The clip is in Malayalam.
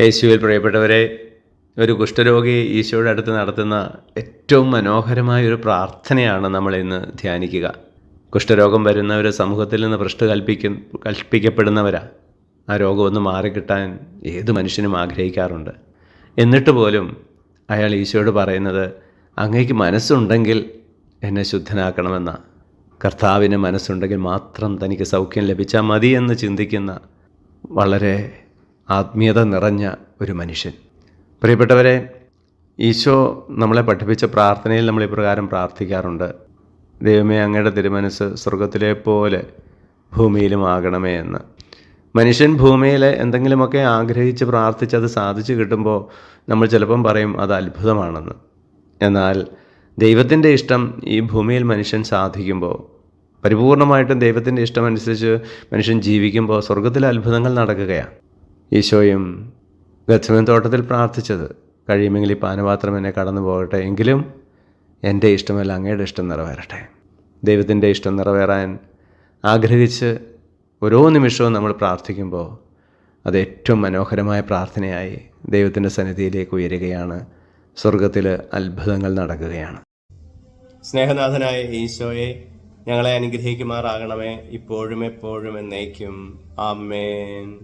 യേശുവിൽ പ്രിയപ്പെട്ടവരെ ഒരു കുഷ്ഠരോഗി ഈശോയുടെ അടുത്ത് നടത്തുന്ന ഏറ്റവും മനോഹരമായ ഒരു പ്രാർത്ഥനയാണ് നമ്മൾ ഇന്ന് ധ്യാനിക്കുക. കുഷ്ഠരോഗം വരുന്നവർ സമൂഹത്തിൽ നിന്ന് ഭ്രഷ്ട് കൽപ്പിക്കും കൽപ്പിക്കപ്പെടുന്നവരാ. ആ രോഗം ഒന്ന് മാറിക്കിട്ടാൻ ഏത് മനുഷ്യനും ആഗ്രഹിക്കാറുണ്ട്. എന്നിട്ട് പോലും അയാൾ ഈശോയോട് പറയുന്നത് അങ്ങേക്ക് മനസ്സുണ്ടെങ്കിൽ എന്നെ ശുദ്ധനാക്കണമെന്ന. കർത്താവിന് മനസ്സുണ്ടെങ്കിൽ മാത്രം തനിക്ക് സൗഖ്യം ലഭിച്ചാൽ മതി എന്ന് ചിന്തിക്കുന്ന വളരെ ആത്മീയത നിറഞ്ഞ ഒരു മനുഷ്യൻ. പ്രിയപ്പെട്ടവരെ ഈശോ നമ്മളെ പഠിപ്പിച്ച പ്രാർത്ഥനയിൽ നമ്മൾ ഇപ്രകാരം പ്രാർത്ഥിക്കാറുണ്ട്. ദൈവമേ അങ്ങയുടെ തിരുമനസ് സ്വർഗത്തിലെ പോലെ ഭൂമിയിലും ആകണമേ എന്ന്. മനുഷ്യൻ ഭൂമിയിൽ എന്തെങ്കിലുമൊക്കെ ആഗ്രഹിച്ച് പ്രാർത്ഥിച്ച് അത് സാധിച്ചു കിട്ടുമ്പോൾ നമ്മൾ ചിലപ്പം പറയും അത് അത്ഭുതമാണെന്ന്. എന്നാൽ ദൈവത്തിന്റെ ഇഷ്ടം ഈ ഭൂമിയിൽ മനുഷ്യൻ സാധിക്കുമ്പോൾ പരിപൂർണമായിട്ടും ദൈവത്തിന്റെ ഇഷ്ടമനുസരിച്ച് മനുഷ്യൻ ജീവിക്കുമ്പോൾ സ്വർഗത്തിലെ അത്ഭുതങ്ങൾ നടക്കുകയാണ്. ഈശോയും ഗച്ഛമൻ തോട്ടത്തിൽ പ്രാർത്ഥിച്ചത്. കഴിയുമെങ്കിൽ ഈ പാനപാത്രം എന്നെ കടന്നു പോകട്ടെ. എങ്കിലും എന്റെ ഇഷ്ടമല്ല അങ്ങയുടെ ഇഷ്ടം നിറവേറട്ടെ. ദൈവത്തിന്റെ ഇഷ്ടം നിറവേറാൻ ആഗ്രഹിച്ച് ഓരോ നിമിഷവും നമ്മൾ പ്രാർത്ഥിക്കുമ്പോൾ അത് ഏറ്റവും മനോഹരമായ പ്രാർത്ഥനയായി ദൈവത്തിന്റെ സന്നിധിയിലേക്ക് ഉയരുകയാണ്. സ്വർഗത്തിൽ അത്ഭുതങ്ങൾ നടക്കുകയാണ്. സ്നേഹനാഥനായ ഈശോയെ ഞങ്ങളെ അനുഗ്രഹിക്കുമാറാകണമേ. ഇപ്പോഴും എപ്പോഴും എന്നേക്കും. ആമേൻ.